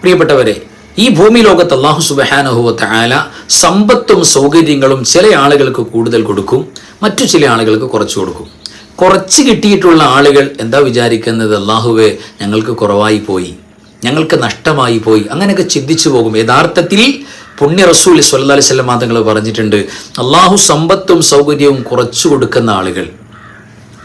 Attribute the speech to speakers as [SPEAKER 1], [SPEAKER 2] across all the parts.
[SPEAKER 1] പ്രിയപ്പെട്ടവരെ ഈ ഭൂമി ലോകത്ത് അള്ളാഹു സുബഹാനഹുവത്ത് ആല സമ്പത്തും സൗകര്യങ്ങളും ചില ആളുകൾക്ക് കൂടുതൽ കൊടുക്കും മറ്റു ചില ആളുകൾക്ക് കുറച്ച് കൊടുക്കും. കുറച്ച് കിട്ടിയിട്ടുള്ള ആളുകൾ എന്താ വിചാരിക്കുന്നത്? അള്ളാഹുവെ ഞങ്ങൾക്ക് കുറവായി പോയി ഞങ്ങൾക്ക് നഷ്ടമായി പോയി. അങ്ങനെയൊക്കെ ചിന്തിച്ചു പോകും. യഥാർത്ഥത്തിൽ പുണ്യ റസൂൽ സല്ലാ അലൈഹി സ്വലം തങ്ങൾ പറഞ്ഞിട്ടുണ്ട് അള്ളാഹു സമ്പത്തും സൗകര്യവും കുറച്ചു കൊടുക്കുന്ന ആളുകൾ.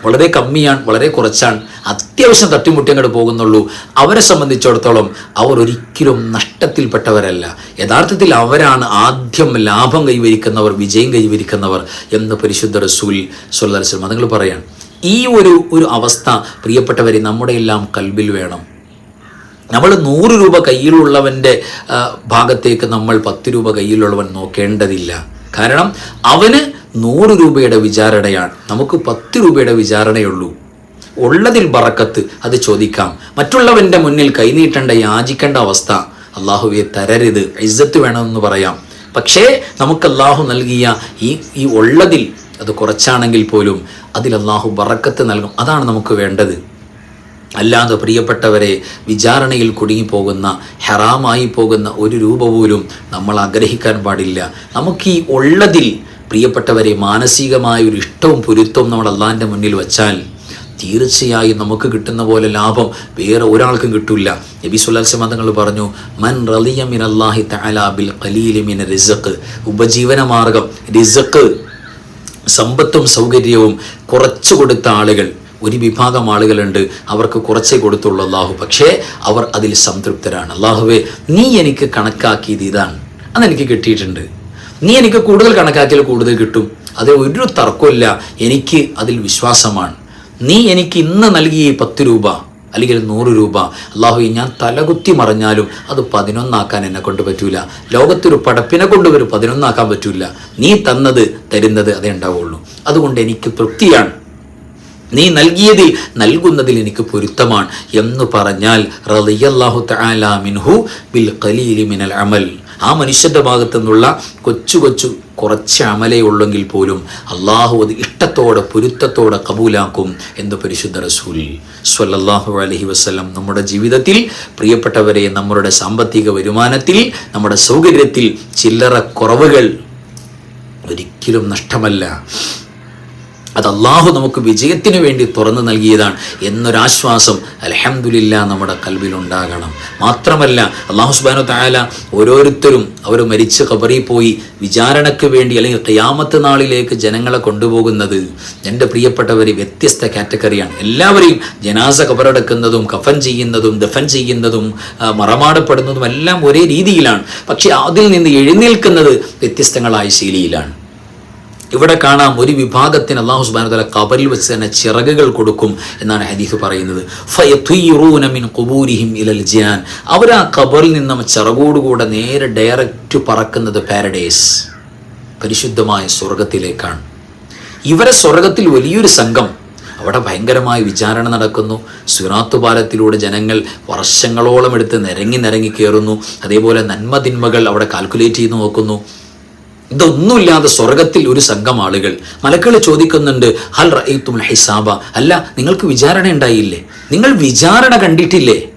[SPEAKER 1] വളരെ കമ്മിയാണ് വളരെ കുറച്ചാണ്. അത്യാവശ്യം തട്ടിമുട്ടി അങ്ങോട്ട് പോകുന്നുള്ളൂ. അവരെ സംബന്ധിച്ചിടത്തോളം അവർ ഒരിക്കലും നഷ്ടത്തിൽപ്പെട്ടവരല്ല. യഥാർത്ഥത്തിൽ അവരാണ് ആദ്യം ലാഭം കൈവരിക്കുന്നവർ വിജയം കൈവരിക്കുന്നവർ എന്ന് പരിശുദ്ധ റസൂൽ സൊല്ലാസ്ലം അതുങ്ങൾ പറയാൻ. ഈ ഒരു ഒരു അവസ്ഥ പ്രിയപ്പെട്ടവരെ നമ്മുടെ എല്ലാം കൽബിൽ വേണം. നമ്മൾ നൂറ് രൂപ കയ്യിലുള്ളവന്റെ ഭാഗത്തേക്ക് നമ്മൾ പത്ത് രൂപ കയ്യിലുള്ളവൻ നോക്കേണ്ടതില്ല. കാരണം അവന് നൂറ് രൂപയുടെ വിചാരണയാണ്. നമുക്ക് പത്ത് രൂപയുടെ വിചാരണയുള്ളൂ. ഉള്ളതിൽ ബറക്കത്ത് അത് ചോദിക്കാം. മറ്റുള്ളവന്റെ മുന്നിൽ കൈനീട്ടേണ്ട യാചിക്കേണ്ട അവസ്ഥ അള്ളാഹുവെ തരരുത്. ഇജ്ജത്ത് വേണമെന്ന് പറയാം. പക്ഷേ നമുക്ക് അള്ളാഹു നൽകിയ ഈ ഈ ഉള്ളതിൽ അത് കുറച്ചാണെങ്കിൽ പോലും അതിൽ അള്ളാഹു ബറക്കത്ത് നൽകും. അതാണ് നമുക്ക് വേണ്ടത്. അല്ലാതെ പ്രിയപ്പെട്ടവരെ വിചാരണയിൽ കുടുങ്ങിപ്പോകുന്ന ഹെറാമായി പോകുന്ന ഒരു രൂപ പോലും നമ്മൾ ആഗ്രഹിക്കാൻ പാടില്ല. നമുക്ക് ഈ ഉള്ളതിൽ പ്രിയപ്പെട്ടവരെ മാനസികമായ ഒരു ഇഷ്ടവും പൊരുത്തവും നമ്മൾ അള്ളാഹിന്റെ മുന്നിൽ വച്ചാൽ തീർച്ചയായും നമുക്ക് കിട്ടുന്ന പോലെ ലാഭം വേറെ ഒരാൾക്കും കിട്ടില്ല നബി സുല്ലാസ് മതങ്ങൾ പറഞ്ഞു മൻ റലിയ മിൻ അള്ളാഹി തആല ബിൽ ഖലീലി മിൻ റിസഖ്. ഉപജീവനമാർഗം റിസഖ് സമ്പത്തും സൗകര്യവും കുറച്ചു കൊടുത്ത ആളുകൾ ഒരു വിഭാഗം ആളുകളുണ്ട് അവർക്ക് കുറച്ചേ കൊടുത്തുള്ളൂ അള്ളാഹു. പക്ഷേ അവർ അതിൽ സംതൃപ്തരാണ്. അള്ളാഹുവെ നീ എനിക്ക് കണക്കാക്കിയത് ഇതാണ്. അതെനിക്ക് കിട്ടിയിട്ടുണ്ട്. നീ എനിക്ക് കൂടുതൽ കണക്കാക്കിയാൽ കൂടുതൽ കിട്ടും. അത് ഒരു തർക്കമില്ല എനിക്ക് അതിൽ വിശ്വാസമാണ്. നീ എനിക്ക് ഇന്ന് നൽകിയ പത്ത് രൂപ അല്ലെങ്കിൽ നൂറ് രൂപ അള്ളാഹു ഞാൻ തലകുത്തി മറിഞ്ഞാലും അത് പതിനൊന്നാക്കാൻ എന്നെ കൊണ്ട് പറ്റൂല. ലോകത്തൊരു പടപ്പിനെ കൊണ്ട് ഒരു പതിനൊന്നാക്കാൻ പറ്റൂല. നീ തന്നത് തരുന്നത് അതേ ഉണ്ടാവുള്ളൂ. അതുകൊണ്ട് എനിക്ക് തൃപ്തിയാണ്. നീ നൽകിയതിൽ നൽകുന്നതിൽ എനിക്ക് പൊരുത്തമാണ്. എന്ന് പറഞ്ഞാൽ റളിയല്ലാഹു തആല മിൻഹു ബിൽ ഖലീലി മിനൽ അമൽ. ആ മനുഷ്യന്റെ ഭാഗത്തു നിന്നുള്ള കൊച്ചു കൊച്ചു കുറച്ച് അമലേ ഉള്ളെങ്കിൽ പോലും അള്ളാഹു അത് ഇഷ്ടത്തോടെ പൊരുത്തത്തോടെ കബൂലാക്കും എന്ന് പരിശുദ്ധ റസൂൽ സ്വല്ലല്ലാഹു അലഹി വസ്ലം നമ്മുടെ ജീവിതത്തിൽ പ്രിയപ്പെട്ടവരെ നമ്മുടെ സാമ്പത്തിക വരുമാനത്തിൽ നമ്മുടെ സൗകര്യത്തിൽ ചില്ലറ കുറവുകൾ ഒരിക്കലും നഷ്ടമല്ല. അത് അള്ളാഹു നമുക്ക് വിജയത്തിന് വേണ്ടി തുറന്നു നൽകിയതാണ് എന്നൊരാശ്വാസം അലഹമുല്ല നമ്മുടെ കൽവിലുണ്ടാകണം മാത്രമല്ല അള്ളാഹു സുബാനു തായാല ഓരോരുത്തരും അവർ മരിച്ച് കബറി പോയി വിചാരണയ്ക്ക് വേണ്ടി അല്ലെങ്കിൽ ഖിയാമത്ത് നാളിലേക്ക് ജനങ്ങളെ കൊണ്ടുപോകുന്നത് എന്റെ പ്രിയപ്പെട്ടവർ വ്യത്യസ്ത കാറ്റഗറിയാണ്. എല്ലാവരെയും ജനാസ കബറടക്കുന്നതും കഫൻ ചെയ്യുന്നതും ദഫൻ ചെയ്യുന്നതും മറമാടപ്പെടുന്നതും എല്ലാം ഒരേ രീതിയിലാണ്. പക്ഷേ അതിൽ നിന്ന് എഴുന്നേൽക്കുന്നത് വ്യത്യസ്തങ്ങളായ ശൈലിയിലാണ്. ഇവിടെ കാണാം ഒരു വിഭാഗത്തിന് അള്ളാഹു സുബാന തല കബറിൽ വെച്ച് തന്നെ ചിറകുകൾ കൊടുക്കും എന്നാണ് ഹദീഫ് പറയുന്നത്. ഫയത്തുയ്റൂന മിൻ ഖുബൂരിഹിം ഇലൽ ജിയാൻ. അവർ ആ കബറിൽ നിന്നും ചിറകോടുകൂടെ നേരെ ഡയറക്റ്റ് പറക്കുന്നത് പാരഡൈസ്. പരിശുദ്ധമായ സ്വർഗത്തിലേക്കാണ് ഇവരെ സ്വർഗത്തിൽ വലിയൊരു സംഘം. അവിടെ ഭയങ്കരമായ വിചാരണ നടക്കുന്നു. സുറാത്തു പാലത്തിലൂടെ ജനങ്ങൾ വർഷങ്ങളോളം എടുത്ത് നിരങ്ങി നിരങ്ങി കയറുന്നു അതേപോലെ നന്മതിന്മകൾ അവിടെ കാൽക്കുലേറ്റ് ചെയ്ത് നോക്കുന്നു. ഇതൊന്നുമില്ലാതെ സ്വർഗത്തിൽ ഒരു സംഘം ആളുകൾ. മലക്കൾ ചോദിക്കുന്നുണ്ട് ഹൽ റഅയ്തുൽ ഹിസാബ? അല്ല നിങ്ങൾക്ക് വിചാരണ ഉണ്ടായില്ലേ? നിങ്ങൾ വിചാരണ കണ്ടിട്ടില്ലേ?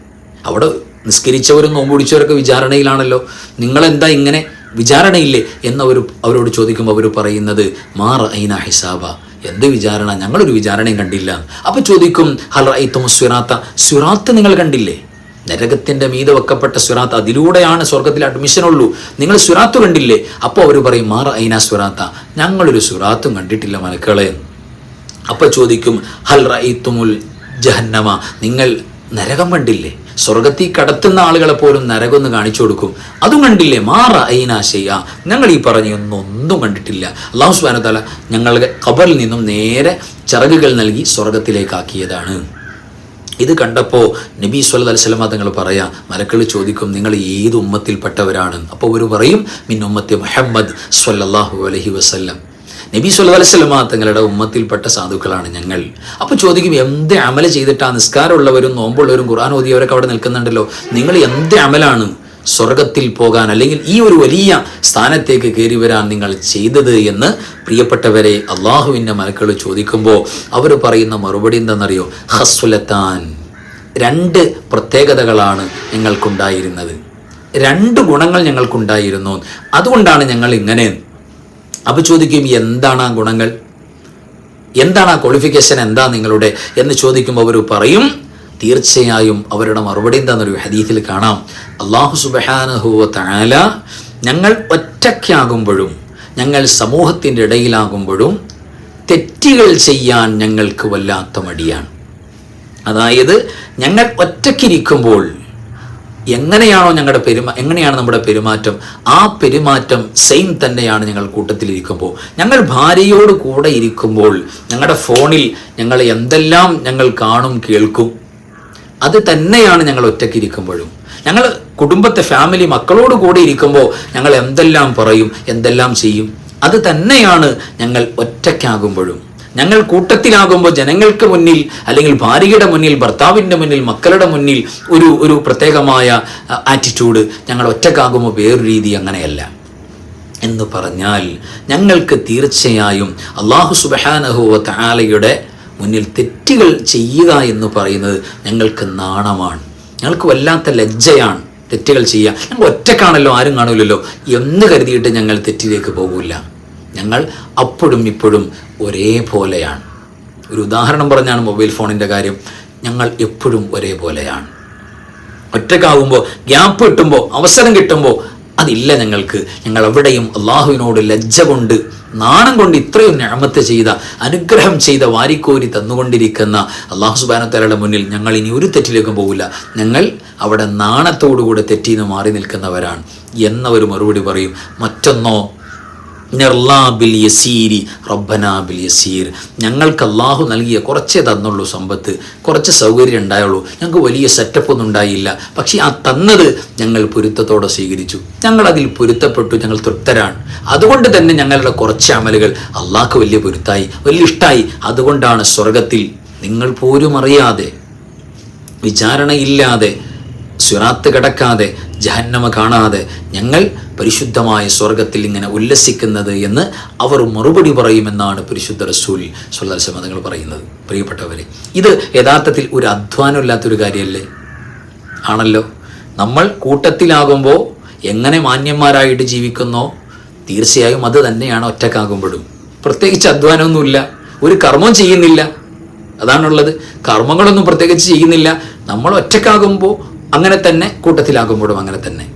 [SPEAKER 1] അവിടെ നിസ്കരിച്ചവരും നോമ്പുടിച്ചവരൊക്കെ വിചാരണയിലാണല്ലോ. നിങ്ങളെന്താ ഇങ്ങനെ വിചാരണയില്ലേ? എന്നവർ അവരോട് ചോദിക്കുമ്പോൾ അവർ പറയുന്നത് മാർ ഐന ഹിസാബ? എന്ത് വിചാരണ? ഞങ്ങളൊരു വിചാരണയും കണ്ടില്ല. അപ്പോൾ ചോദിക്കും ഹൽ റഅയ്തും സുറാത്ത? സുറാത്ത് നിങ്ങൾ കണ്ടില്ലേ? നരകത്തിന്റെ മീത വെക്കപ്പെട്ട സുറാത്ത് അതിലൂടെയാണ് സ്വർഗത്തിൽ അഡ്മിഷൻ ഉള്ളൂ. നിങ്ങൾ സുറാത്ത് കണ്ടില്ലേ? അപ്പോൾ അവർ പറയും മാറ ഐന സുറാത്ത ഞങ്ങളൊരു സുറാത്തും കണ്ടിട്ടില്ല മലക്കളെ. അപ്പൊ ചോദിക്കും ഹൽ റൈത്തുമുൽ ജഹന്നമ? നിങ്ങൾ നരകം കണ്ടില്ലേ? സ്വർഗത്തിൽ കടത്തുന്ന ആളുകളെ പോലും നരകമൊന്ന് കാണിച്ചു കൊടുക്കും. അതും കണ്ടില്ലേ? മാറ ഐനാ ചെയ്യ ഞങ്ങൾ ഈ പറഞ്ഞൊന്നും ഒന്നും കണ്ടിട്ടില്ല അള്ളാഹു സുബാന തല ഞങ്ങളുടെ കബറിൽ നിന്നും നേരെ ചിറകുകൾ നൽകി സ്വർഗത്തിലേക്കാക്കിയതാണ് ഇത് കണ്ടപ്പോൾ നബി അലൈഹി വസല്ലമ തങ്ങൾ പറയാം മലക്കൾ ചോദിക്കും നിങ്ങൾ ഏത് ഉമ്മത്തിൽപ്പെട്ടവരാണ്? അപ്പോൾ ഒരു പറയും മിൻ ഉമ്മത്തി മുഹമ്മദ് സ്വല്ലാഹു അലഹി വസല്ലം. നബി സുല്ലാ അലൈഹി വസല്ലമ തങ്ങളുടെ ഉമ്മത്തിൽപ്പെട്ട സാധുക്കളാണ് ഞങ്ങൾ. അപ്പോൾ ചോദിക്കും എന്ത് അമല ചെയ്തിട്ടാ നിസ്കാരമുള്ളവരും നോമ്പുള്ളവരും ഖുർആൻ ഓതിയവരൊക്കെ അവിടെ നിൽക്കുന്നുണ്ടല്ലോ? നിങ്ങൾ എന്ത് അമലാണ്? സ്വർഗത്തിൽ പോകാൻ അല്ലെങ്കിൽ ഈ ഒരു വലിയ സ്ഥാനത്തേക്ക് കയറി വരാൻ നിങ്ങൾ ചെയ്തത് എന്ന് പ്രിയപ്പെട്ടവരെ അള്ളാഹുവിന്റെ മലക്കൾ ചോദിക്കുമ്പോൾ അവർ പറയുന്ന മറുപടി എന്താണെന്നറിയോ? ഹസ്വലത്താൻ രണ്ട് പ്രത്യേകതകളാണ് ഞങ്ങൾക്കുണ്ടായിരുന്നത് രണ്ട് ഗുണങ്ങൾ ഞങ്ങൾക്കുണ്ടായിരുന്നു. അതുകൊണ്ടാണ് ഞങ്ങൾ ഇങ്ങനെ. അപ്പോൾ ചോദിക്കും എന്താണ് ആ ഗുണങ്ങൾ? എന്താണ് ആ ക്വാളിഫിക്കേഷൻ എന്താ നിങ്ങളുടെ? എന്ന് ചോദിക്കുമ്പോൾ അവർ പറയും തീർച്ചയായും അവരുടെ മറുപടി എന്താണെന്നൊരു ഹദീഫിൽ കാണാം. അള്ളാഹു സുബഹാനഹുവ താല ഞങ്ങൾ ഒറ്റയ്ക്കാകുമ്പോഴും ഞങ്ങൾ സമൂഹത്തിന്റെ ഇടയിലാകുമ്പോഴും തെറ്റുകൾ ചെയ്യാൻ ഞങ്ങൾക്ക് വല്ലാത്ത മടിയാണ്. അതായത് ഞങ്ങൾ ഒറ്റയ്ക്കിരിക്കുമ്പോൾ എങ്ങനെയാണോ ഞങ്ങളുടെ പെരുമാ എങ്ങനെയാണ് നമ്മുടെ പെരുമാറ്റം? ആ പെരുമാറ്റം സെയിം തന്നെയാണ് ഞങ്ങൾ കൂട്ടത്തിലിരിക്കുമ്പോൾ. ഞങ്ങൾ ഭാര്യയോട് കൂടെ ഇരിക്കുമ്പോൾ ഞങ്ങളുടെ ഫോണിൽ ഞങ്ങൾ എന്തെല്ലാം ഞങ്ങൾ കാണും കേൾക്കും. അത് തന്നെയാണ് ഞങ്ങൾ ഒറ്റയ്ക്ക് ഇരിക്കുമ്പോഴും. ഞങ്ങൾ കുടുംബത്തെ ഫാമിലി മക്കളോട് കൂടി ഇരിക്കുമ്പോൾ ഞങ്ങൾ എന്തെല്ലാം പറയും എന്തെല്ലാം ചെയ്യും അത് തന്നെയാണ് ഞങ്ങൾ ഒറ്റയ്ക്കാകുമ്പോഴും. ഞങ്ങൾ കൂട്ടത്തിലാകുമ്പോൾ ജനങ്ങൾക്ക് മുന്നിൽ അല്ലെങ്കിൽ ഭാര്യയുടെ മുന്നിൽ ഭർത്താവിന്റെ മുന്നിൽ മക്കളുടെ മുന്നിൽ ഒരു ഒരു പ്രത്യേകമായ ആറ്റിറ്റ്യൂഡ് ഞങ്ങൾ ഒറ്റക്കാകുമ്പോൾ വേറൊരു രീതി അങ്ങനെയല്ല. എന്ന് പറഞ്ഞാൽ ഞങ്ങൾക്ക് തീർച്ചയായും അള്ളാഹു സുബഹാനഹുവ താലയുടെ മുന്നിൽ തെറ്റുകൾ ചെയ്യുക എന്ന് പറയുന്നത് ഞങ്ങൾക്ക് നാണമാണ്. ഞങ്ങൾക്ക് വല്ലാത്ത ലജ്ജയാണ് തെറ്റുകൾ ചെയ്യുക. ഞങ്ങൾ ഒറ്റക്കാണല്ലോ ആരും കാണൂലല്ലോ. എന്ന് കരുതിയിട്ട് ഞങ്ങൾ തെറ്റിലേക്ക് പോകില്ല ഞങ്ങൾ അപ്പോഴും ഇപ്പോഴും ഒരേപോലെയാണ്. ഒരു ഉദാഹരണം പറഞ്ഞാണ് മൊബൈൽ ഫോണിന്റെ കാര്യം. ഞങ്ങൾ എപ്പോഴും ഒരേപോലെയാണ്. ഒറ്റക്കാവുമ്പോൾ ഗ്യാപ്പ് കിട്ടുമ്പോൾ അവസരം കിട്ടുമ്പോൾ അതില്ല ഞങ്ങൾക്ക്. ഞങ്ങൾ എവിടെയും അള്ളാഹുവിനോട് ലജ്ജ കൊണ്ട് നാണം കൊണ്ട് ഇത്രയും ഞാമത്ത് ചെയ്ത അനുഗ്രഹം ചെയ്ത വാരിക്കോരി തന്നുകൊണ്ടിരിക്കുന്ന അള്ളാഹു സുബാനത്തലയുടെ മുന്നിൽ ഞങ്ങൾ ഇനി ഒരു തെറ്റിലേക്കും പോകില്ല ഞങ്ങൾ അവിടെ നാണത്തോടുകൂടെ തെറ്റിന്ന് മാറി നിൽക്കുന്നവരാണ്. എന്നവർ മറുപടി പറയും മറ്റൊന്നോ നിർലാബിൽ യസീരി റബ്ബനാബിൽ യസീർ. ഞങ്ങൾക്ക് അള്ളാഹു നൽകിയ കുറച്ചേ തന്നുള്ളൂ സമ്പത്ത്. കുറച്ച് സൗകര്യം ഉണ്ടായുള്ളൂ. ഞങ്ങൾക്ക് വലിയ സെറ്റപ്പ് ഒന്നും ഉണ്ടായില്ല. പക്ഷേ ആ തന്നത് ഞങ്ങൾ പൊരുത്തത്തോടെ സ്വീകരിച്ചു. ഞങ്ങൾ അതിൽ പൊരുത്തപ്പെട്ടു. ഞങ്ങൾ തൃപ്തരാണ്. അതുകൊണ്ട് തന്നെ ഞങ്ങളുടെ കുറച്ച് അമലുകൾ അള്ളാഹ്ക്ക് വലിയ പൊരുത്തായി വലിയ ഇഷ്ടമായി അതുകൊണ്ടാണ് സ്വർഗത്തിൽ നിങ്ങൾ പോലും അറിയാതെ വിചാരണയില്ലാതെ സിറാത്ത് കടക്കാതെ ജഹന്നമ കാണാതെ ഞങ്ങൾ പരിശുദ്ധമായ സ്വർഗത്തിൽ ഇങ്ങനെ ഉല്ലസിക്കുന്നത് എന്ന് അവർ മറുപടി പറയുമെന്നാണ് പരിശുദ്ധ റസൂൽ സുല്ലാസ്ലമ നിങ്ങൾ പറയുന്നത്. പ്രിയപ്പെട്ടവരെ ഇത് യഥാർത്ഥത്തിൽ ഒരു അധ്വാനമില്ലാത്തൊരു കാര്യമല്ലേ? ആണല്ലോ. നമ്മൾ കൂട്ടത്തിലാകുമ്പോൾ എങ്ങനെ മാന്യന്മാരായിട്ട് ജീവിക്കുന്നോ തീർച്ചയായും അത് തന്നെയാണ് ഒറ്റക്കാകുമ്പോഴും. പ്രത്യേകിച്ച് അധ്വാനമൊന്നുമില്ല. ഒരു കർമ്മം ചെയ്യുന്നില്ല. അതാണുള്ളത്. കർമ്മങ്ങളൊന്നും പ്രത്യേകിച്ച് ചെയ്യുന്നില്ല. നമ്മൾ ഒറ്റക്കാകുമ്പോൾ അങ്ങനെ തന്നെ കൂട്ടത്തിലാകുമ്പോഴും അങ്ങനെ തന്നെ.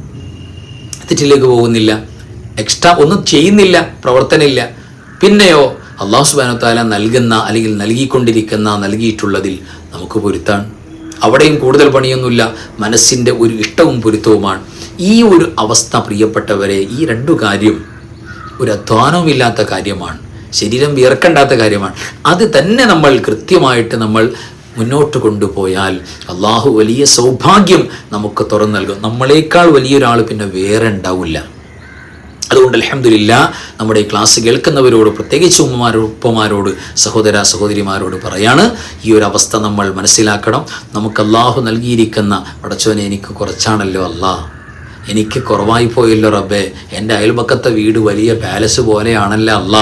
[SPEAKER 1] തെറ്റിലേക്ക് പോകുന്നില്ല. എക്സ്ട്രാ ഒന്നും ചെയ്യുന്നില്ല. പ്രവർത്തനമില്ല. പിന്നെയോ അള്ളാഹു സുബാനു താല നൽകുന്ന അല്ലെങ്കിൽ നൽകിക്കൊണ്ടിരിക്കുന്ന നൽകിയിട്ടുള്ളതിൽ നമുക്ക് പൊരുത്താണ്. അവിടെയും കൂടുതൽ പണിയൊന്നുമില്ല. മനസ്സിന്റെ ഒരു ഇഷ്ടവും പൊരുത്തവുമാണ്. ഈ ഒരു അവസ്ഥ പ്രിയപ്പെട്ടവരെ ഈ രണ്ടു കാര്യം ഒരു അധ്വാനവുമില്ലാത്ത കാര്യമാണ്. ശരീരം വിയർക്കണ്ടാത്ത കാര്യമാണ്. അത് തന്നെ നമ്മൾ കൃത്യമായിട്ട് നമ്മൾ മുന്നോട്ട് കൊണ്ടുപോയാൽ അള്ളാഹു വലിയ സൗഭാഗ്യം നമുക്ക് തുറന്നു നൽകും. നമ്മളേക്കാൾ വലിയൊരാൾ പിന്നെ വേറെ ഉണ്ടാവില്ല. അതുകൊണ്ട് അലഹമില്ല നമ്മുടെ ഈ ക്ലാസ് കേൾക്കുന്നവരോട് പ്രത്യേകിച്ച് ഉമ്മമാരോ ഉപ്പമാരോട് സഹോദര സഹോദരിമാരോട് പറയാണ് ഈ ഒരു അവസ്ഥ നമ്മൾ മനസ്സിലാക്കണം. നമുക്ക് അള്ളാഹു നൽകിയിരിക്കുന്ന പടച്ചോനെ എനിക്ക് കുറച്ചാണല്ലോ അല്ലാ എനിക്ക് കുറവായി പോയല്ലോ റബ്ബേ. എന്റെ അയൽപക്കത്തെ വീട് വലിയ പാലസ് പോലെയാണല്ലോ അല്ല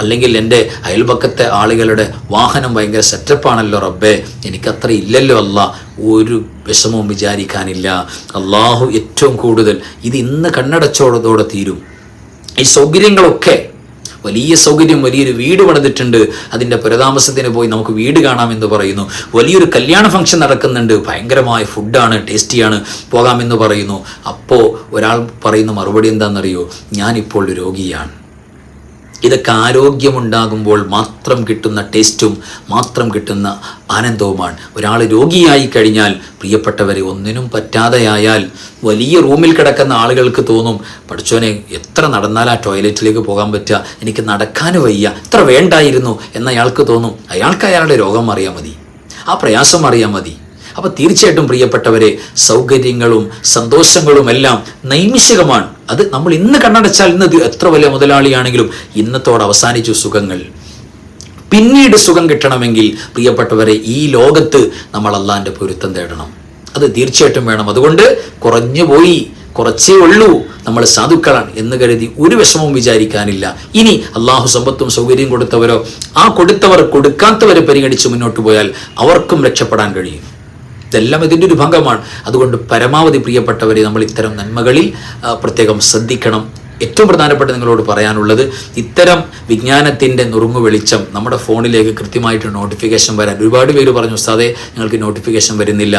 [SPEAKER 1] അല്ലെങ്കിൽ എന്റെ അയൽപക്കത്തെ ആളുകളുടെ വാഹനം ഭയങ്കര സെറ്റപ്പാണല്ലോ റബ്ബേ. എനിക്കത്ര ഇല്ലല്ലോ അല്ല. ഒരു വിഷമവും വിചാരിക്കാനില്ല. അള്ളാഹു ഏറ്റവും കൂടുതൽ ഇത് ഇന്ന് കണ്ണടച്ചോടതോടെ തീരും. ഈ സൗകര്യങ്ങളൊക്കെ വലിയ സൗകര്യം വലിയൊരു വീട് പണിതിട്ടുണ്ട്. അതിന്റെ പുരതാമസത്തിന് പോയി നമുക്ക് വീട് കാണാമെന്ന് പറയുന്നു. വലിയൊരു കല്യാണ ഫംഗ്ഷൻ നടക്കുന്നുണ്ട്. ഭയങ്കരമായ ഫുഡാണ് ടേസ്റ്റിയാണ് പോകാമെന്ന് പറയുന്നു. അപ്പോൾ ഒരാൾ പറയുന്ന മറുപടി എന്താണെന്നറിയോ? ഞാനിപ്പോൾ രോഗിയാണ്. ഇതൊക്കെ ആരോഗ്യമുണ്ടാകുമ്പോൾ മാത്രം കിട്ടുന്ന ടേസ്റ്റും മാത്രം കിട്ടുന്ന ആനന്ദവുമാണ്. ഒരാൾ രോഗിയായി കഴിഞ്ഞാൽ പ്രിയപ്പെട്ടവരെ ഒന്നിനും പറ്റാതെയായാൽ വലിയ റൂമിൽ കിടക്കുന്ന ആളുകൾക്ക് തോന്നും പഠിച്ചോനെ എത്ര നടന്നാൽ ആ ടോയ്ലറ്റിലേക്ക് പോകാൻ പറ്റുക എനിക്ക് നടക്കാൻ വയ്യ എത്ര വേണ്ടായിരുന്നു എന്നയാൾക്ക് തോന്നും. അയാൾക്ക് അയാളുടെ രോഗം അറിയാൻ മതി. ആ പ്രയാസം അറിയാൻ മതി. അപ്പോൾ തീർച്ചയായിട്ടും പ്രിയപ്പെട്ടവരെ സൗകര്യങ്ങളും സന്തോഷങ്ങളും എല്ലാം നൈമിഷികമാണ്. അത് നമ്മൾ ഇന്ന് കണ്ണടച്ചാൽ ഇന്ന് എത്ര വലിയ മുതലാളിയാണെങ്കിലും ഇന്നത്തോടെ അവസാനിച്ചു സുഖങ്ങൾ. പിന്നീട് സുഖം കിട്ടണമെങ്കിൽ പ്രിയപ്പെട്ടവരെ ഈ ലോകത്ത് നമ്മൾ അള്ളാന്റെ പൊരുത്തം തേടണം. അത് തീർച്ചയായിട്ടും വേണം. അതുകൊണ്ട് കുറഞ്ഞു പോയി കുറച്ചേ ഉള്ളൂ. നമ്മൾ സാധുക്കളാണ് എന്ന് കരുതി ഒരു വിഷമവും വിചാരിക്കാനില്ല. ഇനി അള്ളാഹു സമ്പത്തും സൗകര്യം കൊടുത്തവരോ ആ കൊടുത്തവർ കൊടുക്കാത്തവരെ പരിഗണിച്ച് മുന്നോട്ട് പോയാൽ അവർക്കും രക്ഷപ്പെടാൻ കഴിയും. ഇതെല്ലാം ഇതിന്റെ ഒരു ഭാഗമാണ്. അതുകൊണ്ട് പരമാവധി പ്രിയപ്പെട്ടവരെ നമ്മൾ ഇത്തരം നന്മകളിൽ പ്രത്യേകം ശ്രദ്ധിക്കണം. ഏറ്റവും പ്രധാനപ്പെട്ട നിങ്ങളോട് പറയാനുള്ളത് ഇത്തരം വിജ്ഞാനത്തിന്റെ നുറുങ്ങു വെളിച്ചം നമ്മുടെ ഫോണിലേക്ക് കൃത്യമായിട്ട് നോട്ടിഫിക്കേഷൻ വരാൻ. ഒരുപാട് പേര് പറഞ്ഞു ഉസ്താദെ നിങ്ങൾക്ക് നോട്ടിഫിക്കേഷൻ വരുന്നില്ല.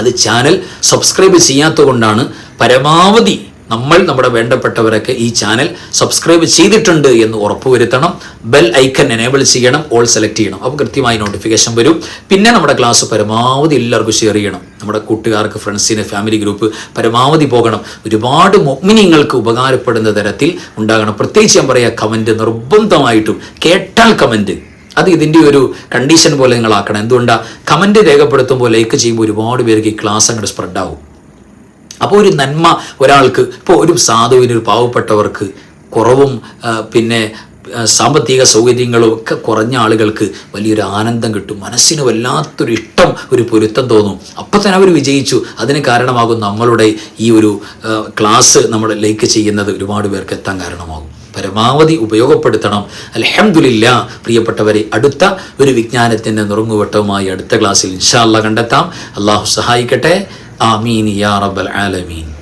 [SPEAKER 1] അത് ചാനൽ സബ്സ്ക്രൈബ് ചെയ്യാത്തത് കൊണ്ടാണ് പരമാവധി നമ്മൾ നമ്മുടെ വേണ്ടപ്പെട്ടവരൊക്കെ ഈ ചാനൽ സബ്സ്ക്രൈബ് ചെയ്തിട്ടുണ്ട് എന്ന് ഉറപ്പുവരുത്തണം. ബെൽ ഐക്കൺ എനേബിൾ ചെയ്യണം ഓൾ സെലക്ട് ചെയ്യണം. അപ്പോൾ കൃത്യമായി നോട്ടിഫിക്കേഷൻ വരും. പിന്നെ നമ്മുടെ ക്ലാസ് പരമാവധി എല്ലാവർക്കും ഷെയർ ചെയ്യണം. നമ്മുടെ കൂട്ടുകാർക്ക് ഫ്രണ്ട്സിന് ഫാമിലി ഗ്രൂപ്പ് പരമാവധി പോകണം. ഒരുപാട് മൊഗ്മിനിങ്ങൾക്ക് ഉപകാരപ്പെടുന്ന തരത്തിൽ ഉണ്ടാകണം. പ്രത്യേകിച്ച് ഞാൻ പറയാം കമന്റ് നിർബന്ധമായിട്ടും കേട്ടാൽ കമന്റ് അത് ഇതിന്റെ ഒരു കണ്ടീഷൻ പോലെ നിങ്ങൾ ആക്കണം. എന്തുകൊണ്ടാണ് കമന്റ് രേഖപ്പെടുത്തുമ്പോൾ ലൈക്ക് ചെയ്യുമ്പോൾ ഒരുപാട് പേർക്ക് ഈ ക്ലാസ് അങ്ങോട്ട് സ്പ്രെഡ് ആവും. അപ്പോൾ ഒരു നന്മ ഒരാൾക്ക് ഇപ്പോൾ ഒരു സാധുവിന് ഒരു പാവപ്പെട്ടവർക്ക് കുറവും പിന്നെ സാമ്പത്തിക സൗകര്യങ്ങളും ഒക്കെ കുറഞ്ഞ ആളുകൾക്ക് വലിയൊരു ആനന്ദം കിട്ടും. മനസ്സിന് വല്ലാത്തൊരു ഇഷ്ടം ഒരു പൊരുത്തം തോന്നും. അപ്പം തന്നെ അവർ വിജയിച്ചു. അതിന് കാരണമാകും നമ്മളുടെ ഈ ഒരു ക്ലാസ് നമ്മൾ ലൈക്ക് ചെയ്യുന്നത് ഒരുപാട് പേർക്ക് എത്താൻ കാരണമാകും. പരമാവധി ഉപയോഗപ്പെടുത്തണം. അലഹമുല്ല പ്രിയപ്പെട്ടവരെ അടുത്ത ഒരു വിജ്ഞാനത്തിന്റെ നുറുങ്ങുവട്ടവുമായി അടുത്ത ക്ലാസ്സിൽ ഇൻഷാല്ല കണ്ടെത്താം. അള്ളാഹു സഹായിക്കട്ടെ. ആമീൻ യാ ആലമീൻ.